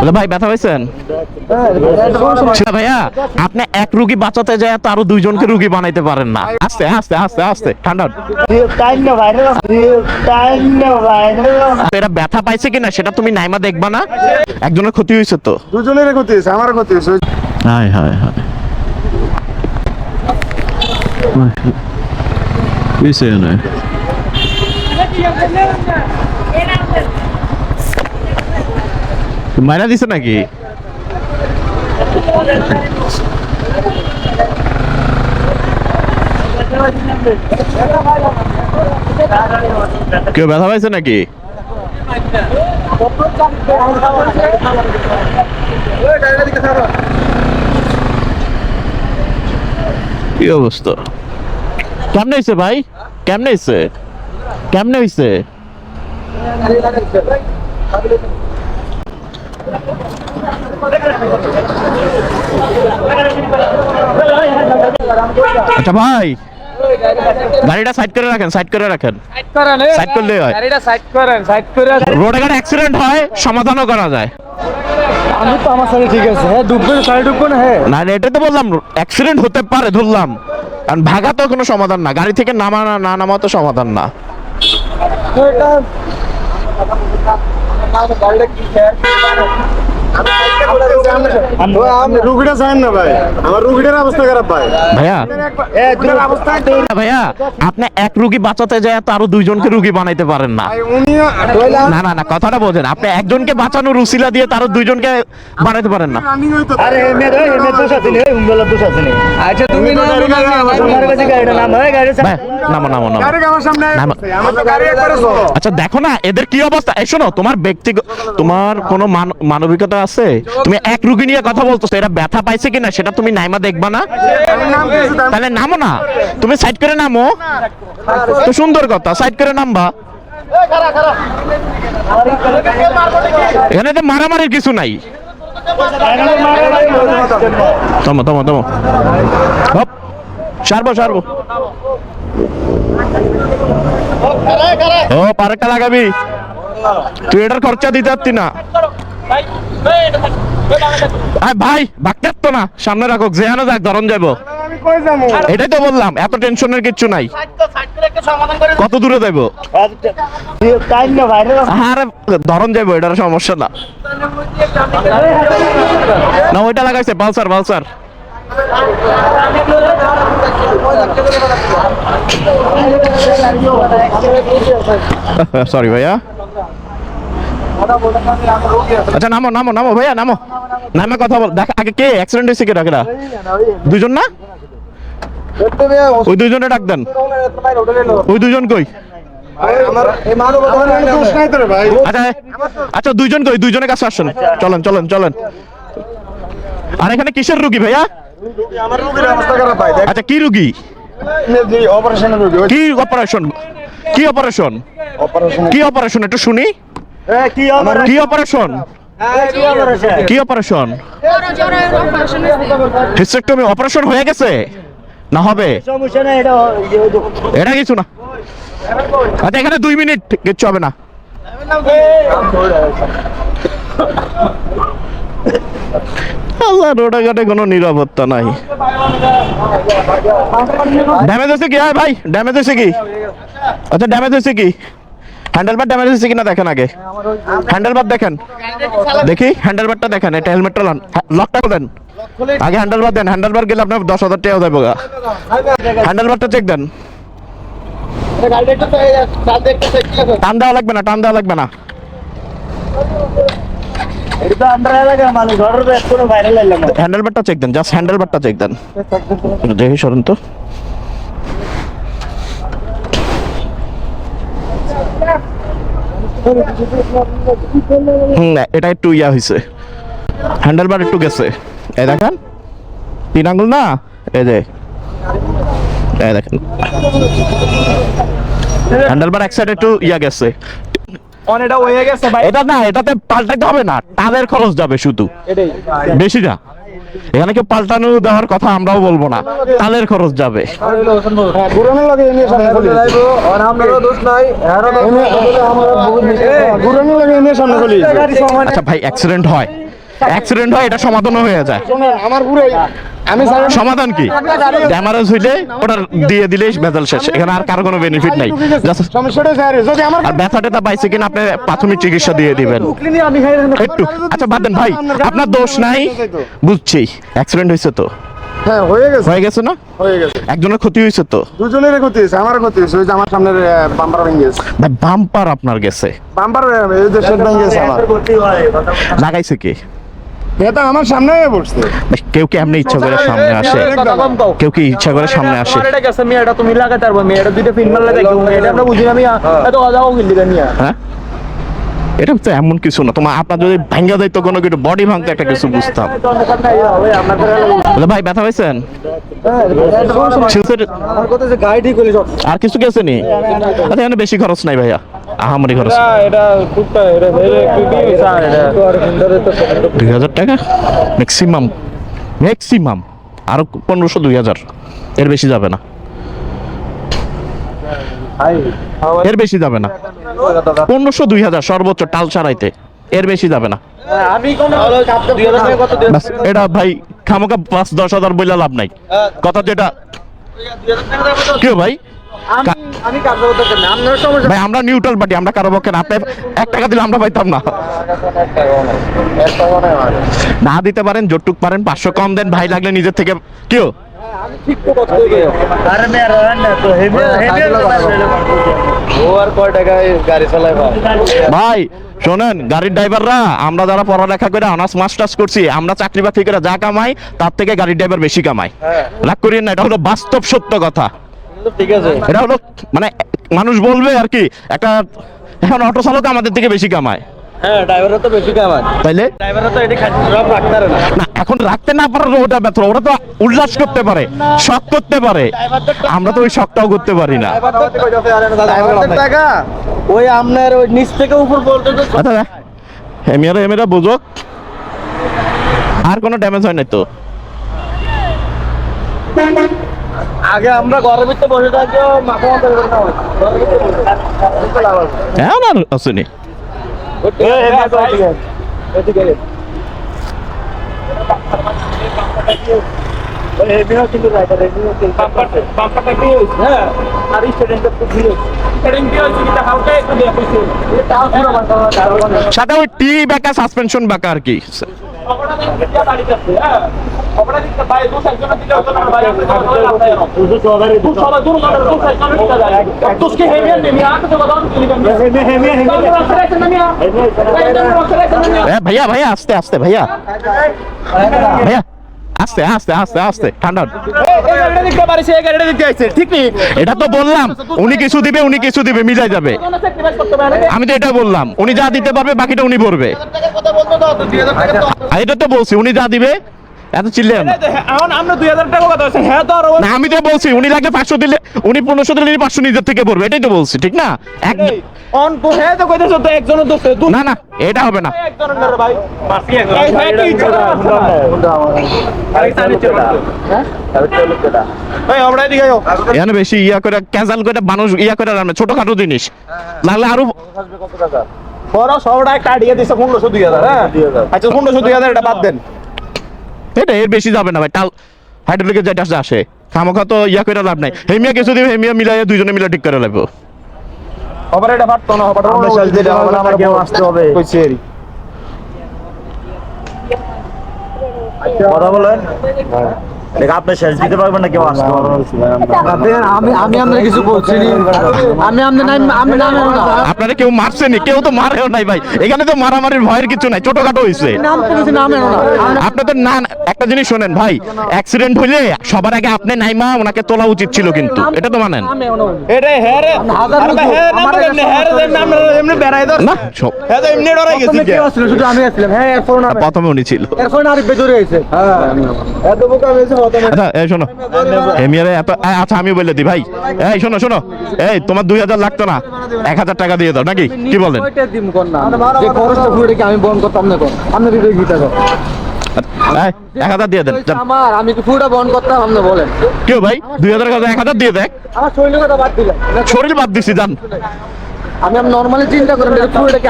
বলে, ভাই ব্যথা পাইছেন ভাইয়া আপনি এক রুগী বাঁচাতে যায় তো আরও দুইজনকে রুগী বানাইতে পারেন না। আস্তে আস্তে আস্তে আস্তে ঠান্ডা। এরা ব্যথা পাইছে কিনা সেটা তুমি নাইমা দেখবা না? একজনের ক্ষতি হয়েছে তো। দুজনের ক্ষতি হয়েছে আমার ক্ষতি হয়েছে। হায় হায় হায়। ya, Nay? মাইনা দিছে নাকি? কেউ ব্যথা পাইছে নাকি? কি অবস্থা? কেমনে হয়েছে ভাই? কেমনে হয়েছে কেমনে হয়েছে আচ্ছা ভাই গাড়িটা সাইড করে রাখেন সাইড করে রাখেন। সাইড করলে হয়। গাড়িটা সাইড করেন সাইড করে রোডে ঘাটে অ্যাক্সিডেন্ট হয় সমাধানও করা যায়। আমি তো আমার সাথে ঠিক আছে। হ্যাঁ ডুববে সাইড ডুববে না হ্যাঁ। না এটাই তো বললাম অ্যাক্সিডেন্ট হতে পারে ধরলাম। কারণ ভাগা তো কোনো সমাধান না গাড়ি থেকে নামা না নামা তো সমাধান না। सरकार ने गाइड की है রুগীটা চান না ভাই। আমার রুগীটার অবস্থা খারাপ ভাই। ভাইয়া ভাইয়া আপনি এক রুগী বাঁচাতে যায় তো আরও দুইজনকে রুগী বানাইতে পারেন না। না না না কথাটা বোঝেন। আপনি একজনকে বাঁচানোর উসিলা দিয়ে তারও দুইজনকে বানাইতে পারেন না। আরে এমনি তো দোষ আছে নি? উঙ্গলের দোষ আছে নি? আচ্ছা তুমি না তোমার কাছে গাড়িটা নাম হয় গাড়ি নামো নামো নামো আমার সামনে না, না। আমার তো গাড়ি একবারে আচ্ছা দেখো না এদের কি অবস্থা? এই শোনো তোমার ব্যক্তিগত তোমার কোনো মান- মানবিকতা আছে? তুমি এক রুগী নিয়ে কথা বলতেছো ব্যথা পাইছে কিনা সেটা তুমি নাইমা দেখবা না? তাহলে নামো না। তুমি সাইড করে নামো। তো সুন্দর কথা সাইড করে নামবা। এখানে তো মারামারির কিছু নাই। থামো থামো থামো। হপ, সারবো সারবো। ও পারেকটা লাগাবি। তুই এটার খরচা দিতে পারতি না। ভাই বাক্তার তো না সামনে রাখো যেহানো যাক ধরন যাব আমি কই যাব এটাই তো বললাম এত টেনশনের কিচ্ছু নাই কত দূরে আরে ধরন যাব এটার সমস্যা না না ওইটা লাগাইছে পালসার পালসার সরি ভাইয়া আচ্ছা নামো নামো নামো, ভাইয়া, নামো। নামে কথা বল, দেখ, আগে কে? অ্যাক্সিডেন্ট হয়েছে কে ডাকেরা দুজন না? ওই দুজনে ডাক দেন। ওই দুজন কই? আচ্ছা আচ্ছা দুইজন কই? দুইজনের কাছে আসেন। চলেন চলেন চলেন। আর এখানে কিসের রুগী, ভাইয়া? আচ্ছা কি রুগী? কি অপারেশন কি অপারেশন কি অপারেশন একটু শুনি। কি অপারেশন? কি অপারেশন? কি অপারেশন? জোরে জোরে অপারেশন? হয়েছে হিস্টেক্টমি অপারেশন হয়ে গেছে? না হবে? এটা এটা কিছু না। আচ্ছা এখানে দুই মিনিট কিচ্ছু হবে না। আল্লাহ রোডাঘাটে কোনো নিরাপত্তা নাই। ড্যামেজ হয়েছে কি? হ্যাঁ ভাই ড্যামেজ হয়েছে কি? আচ্ছা ড্যামেজ হয়েছে কি? হ্যান্ডেল বার ড্যামেজ হয়েছে কিনা দেখেন আগে। হ্যান্ডেল বার দেখেন। দেখি হ্যান্ডেল বারটা দেখেন এটা হেলমেটটা লন লকটা দেন। আগে হ্যান্ডেল বার দেন হ্যান্ডেল বার গেলে আপনার দশ হাজার টাকা দেবো হ্যান্ডেল বারটা চেক দেন। টান দেওয়া লাগবে না টান দেওয়া লাগবে না। এটা আন্ডার এলাকা মানুষ ঘরের ব্যাগ কোনো ভাইরাল এলাম হ্যান্ডেল বারটা চেক দেন জাস্ট হ্যান্ডেল বারটা চেক দেন। দেখি সরেন তো। এটা একটু ইয়া হয়েছে হ্যান্ডেল বার একটু গেছে। এই দেখেন তিন আঙ্গুল না? এই যে এই দেখেন। হ্যান্ডেল বার এক সাইড একটু ইয়া গেছে। এটা না এটাতে পাল্টাতে হবে না তাদের খরচ যাবে শুধু। বেশি না। এখানে কেউ পাল্টানো দেওয়ার কথা আমরাও বলব না। তালের খরচ যাবে। আচ্ছা ভাই অ্যাক্সিডেন্ট হয়। অ্যাক্সিডেন্ট হয়, এটা সমাধানও হয়ে যায়। আমার স্যার সমাধান কি? ড্যামারেজ হইলে ওটা দিয়ে দিলেই বেজাল শেষ। এখানে আর কারও কোনো বেনিফিট নাই। আর ব্যথা টেথা পাইছে কিনা আপনি প্রাথমিক চিকিৎসা দিয়ে দিবেন। একটু। আচ্ছা বাদ দেন ভাই আপনার দোষ নাই। বুঝছি। অ্যাক্সিডেন্ট হয়েছে তো। হ্যাঁ হয়ে গেছে। হয়ে গেছে না? হয়ে গেছে। একজনের ক্ষতি হয়েছে তো? দুজনের ক্ষতি হয়েছে আমার ক্ষতি হয়েছে ওই যে আমার সামনের বাম্পার ভেঙে গেছে। ভাই বাম্পার আপনার গেছে। বাম্পার এই যে শেড ভেঙে গেছে আমার। লাগাইছে কি? এটা আমার সামনে পড়ছে কেউ কি এমনি ইচ্ছা করে সামনে আসে কেউ কি ইচ্ছা করে সামনে আসে এটা গেছে আমি এটা তুমি লাগাতে পারব আমি এটা দুইটা ফিল্ম লাগাই এটা আমরা বুঝি না আমি এত যাও গিলি নিয়া হ্যাঁ এটা তো এমন কিছু না তোমার আপনার যদি ভাঙ্গা যাইতো কোনো কিছু বডি ভাঙতে একটা কিছু বুঝতাম বলে ভাই ব্যথা পাইছেন সব আর কিছু গেছে নি আচ্ছা এখানে বেশি খরচ নাই ভাইয়া আহামরি খরচ। দুই হাজার টাকা? ম্যাক্সিমাম ম্যাক্সিমাম আরও পনেরোশো দুই হাজার। এর বেশি যাবে না। এর বেশি যাবে না। পনেরোশো দুই হাজার সর্বোচ্চ টাল সারাইতে এর বেশি যাবে না। আমি কোন 2000 টাকা কত ব্যাস, এটা ভাই খামোকা পাঁচ দশ হাজার বইলে লাভ নাই। কথা যেটা কেউ ভাই? ভাই আমরা নিউট্রাল পার্টি আমরা কারও পক্ষে না। এক টাকা দিলে আমরা পাইতাম না। না দিতে পারেন জোটুক পারেন পাঁচশো কম দেন। ভাই লাগলে নিজের থেকে কেউ ভাই। ভাই? শোনেন গাড়ির ড্রাইভাররা আমরা যারা পড়ালেখা করে অনার্স মাস্টার্স করছি আমরা চাকরি বাকরি করে যা কামাই তার থেকে গাড়ির ড্রাইভার বেশি কামাই। রাগ করিয়েন না এটা হলো বাস্তব সত্য কথা। ঠিক আছে। এটা হলো মানে মানুষ বলবে আর কি একটা এখন অটো চালক আমাদের থেকে বেশি কামায়। হ্যাঁ ড্রাইভাররা তো বেশি কামান তাইলে? ড্রাইভাররা তো এটি সব রাখতে না। না এখন রাখতে না পারার ওটা ব্যথা ওরা তো উল্লাস করতে পারে শখ করতে পারে। আমরা তো ওই শখটাও করতে পারি না। টাকা। ওই আপনার ওই নিচ থেকে উপর পর্যন্ত আচ্ছা বুঝুক আর কোনো ড্যামেজ হয় নাই তো? আগে আমরা ঘরের ভিতরে বসে থাকি মাথা মাথা হয়। হ্যাঁ না আসেনি এ, এ, এদিকে আয়। এদিকে আয়। বাম্পারটা- বাম্পারটা কি হয়েছে? হ্যাঁ, আর স্টুডেন্টের তো ভিড় হয়েছে। স্টুডেন্ট কি হয়েছে? এটা হালকা একটু দিয়ে কইছে। এটা পুরো বাঁকা, কারও বাঁকা। সাথে ওই টি বাঁকা সাসপেনশন বাঁকা আর কি খবরটা দেন, দিয়া বাড়িতে আছে, হ্যাঁ। আস্তে আস্তে আসতে আসতে ঠান্ডা? এটা তো বললাম উনি কিছু দিবে উনি কিছু দিবে মিলাই যাবে। আমি তো এটা বললাম উনি যা দিতে পারবে বাকিটা উনি ভরবে কথা বলতো তো, তো 2000 টাকা তো- আর এটা তো বলছি উনি যা দিবে এত চিল্লেন এখন আমরা 2000 টাকা কথা বলছি, হ্যাঁ তো না আমি তো বলছি উনি লাগলে পাঁচশো দিলে উনি পনেরোশো দিলে পাঁচশো নিজের থেকে ভরবে এটাই তো বলছি ঠিক না? এক অন হ্যাঁ তো কইতেছো তো একজনের দোষ, না না এটা হবে না। একজনের ভাই। এখানে বেশি ইয়া করে ক্যাজাল করে মানুষ ইয়া করে রান্না ছোটখাটো জিনিস। লাগলে আরও বড় সবটা কাটিয়ে দিছে পনেরোশো দুই হাজার হ্যাঁ? আচ্ছা পনেরোশো দুই হাজার এটা বাদ দেন। এটা এর বেশি যাবে না ভাই টাল হাইড্রোলিকের যেটা আসে। খামোখা তো ইয়া করে লাভ নাই। হেমিয়া কিছু দিবে হেমিয়া মিলাই দুইজনে মিলা ঠিক করে লাগবে আবার এটা পারতো না আবার আমরা সাল যেটা হবে আমার কেউ আসতে হবে। কইছি এরই। কথা বলেন। আপনি শেষ দিতে পারবেন না কেউ আসতে আমি আমি আপনার কিছু বলছি আমি আপনার নাম আমি নাম আপনারা কেউ মারছেনি কেউ তো মারেও নাই ভাই। এখানে তো মারামারির ভয়ের কিছু নাই ছোটখাটো এনো না আপনি তো না একটা জিনিস শোনেন ভাই অ্যাক্সিডেন্ট হইলে সবার আগে আপনি নাইমা ওনাকে তোলা উচিত ছিল কিন্তু। এটা তো মানেন। হ্যাঁ রে হ্যাঁ? হ্যাঁ হ্যাঁ প্রথমে হ্যাঁ উনি ছিল। বেজরে হয়েছে। এত বোকা হয়েছে আচ্ছা এই শোনো। এমিয়ারে এত আচ্ছা আমি বলে দিই ভাই। এই শোনো শোনো। এই তোমার দুই হাজার লাগতো না। এক হাজার টাকা দিয়ে দাও নাকি? কি বলেন কয়টা দিম কোন না যে খরচটা পুরোটা কি আমি বহন করতাম না কোন গীতা এক হাজার দিয়ে দেন আমার আমি কি পুরোটা বহন করতাম আপনি বলেন। কেউ ভাই? দুই হাজার কথা এক হাজার দিয়ে দেখ। আমার শরীরের কথা বাদ দিলাম শরীর বাদ দিছি যান। আমি নর্মালি চিন্তা করেন যে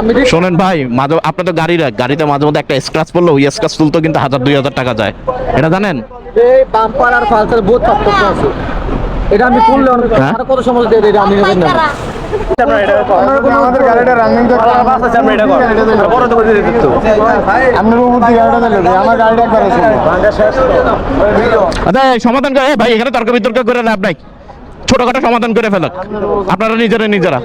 আমি শোনেন ভাই মাঝে আপনার তো গাড়ি গাড়িতে মাঝে মধ্যে একটা স্ক্র্যাচ পড়ল ওই স্ক্র্যাচ তুলতো কিন্তু হাজার দুই হাজার টাকা যায়। এটা জানেন? এই বাম্পার আর ফালসার বহুত পার্থক্য আছে। এটা আমি করলে? আর কত সময় দিয়ে দিই আমি নেবেন না। আমাদের গাড়িটা রানিং তো আপনার উপর গাড়িটা দিলে আমার গাড়িটা একবার আছে। এই সমাধান করে ভাই এখানে তর্ক বিতর্ক করে লাভ নাই। ছোটখাটো সমাধান করে ফেলক। আপনারা নিজেরা নিজেরা।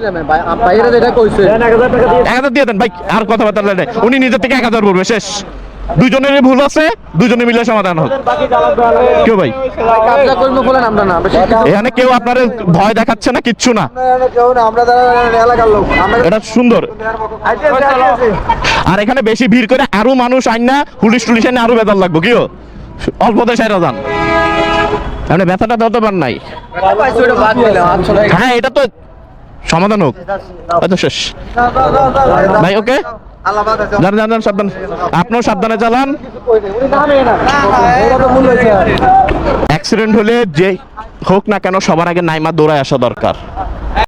এক হাজার দিয়ে দেন, ভাই, আর কথাবার্তা নেই। উনি নিজের থেকে এক হাজার পড়বে শেষ। দুজনেরই ভুল আছে, দুজনে মিলে সমাধান হোক। কেউ ভাই? এখানে কেউ আপনার ভয় দেখাচ্ছে না, কিচ্ছু না। এটা সুন্দর। আর এখানে বেশি ভিড় করে আরও মানুষ আইন না, পুলিশ টুলিশ আরও বেদার লাগবো কিও অল্প দেশায় রাজান মানে ব্যথাটা তত পার নাই। হ্যাঁ এটা তো সমাধান হোক। শেষ। ভাই, ওকে? সাবধান। আপনিও সাবধানে চালান। অ্যাক্সিডেন্ট হলে যে হোক না কেন, সবার আগে নাইমা দৌড়ায় আসা দরকার।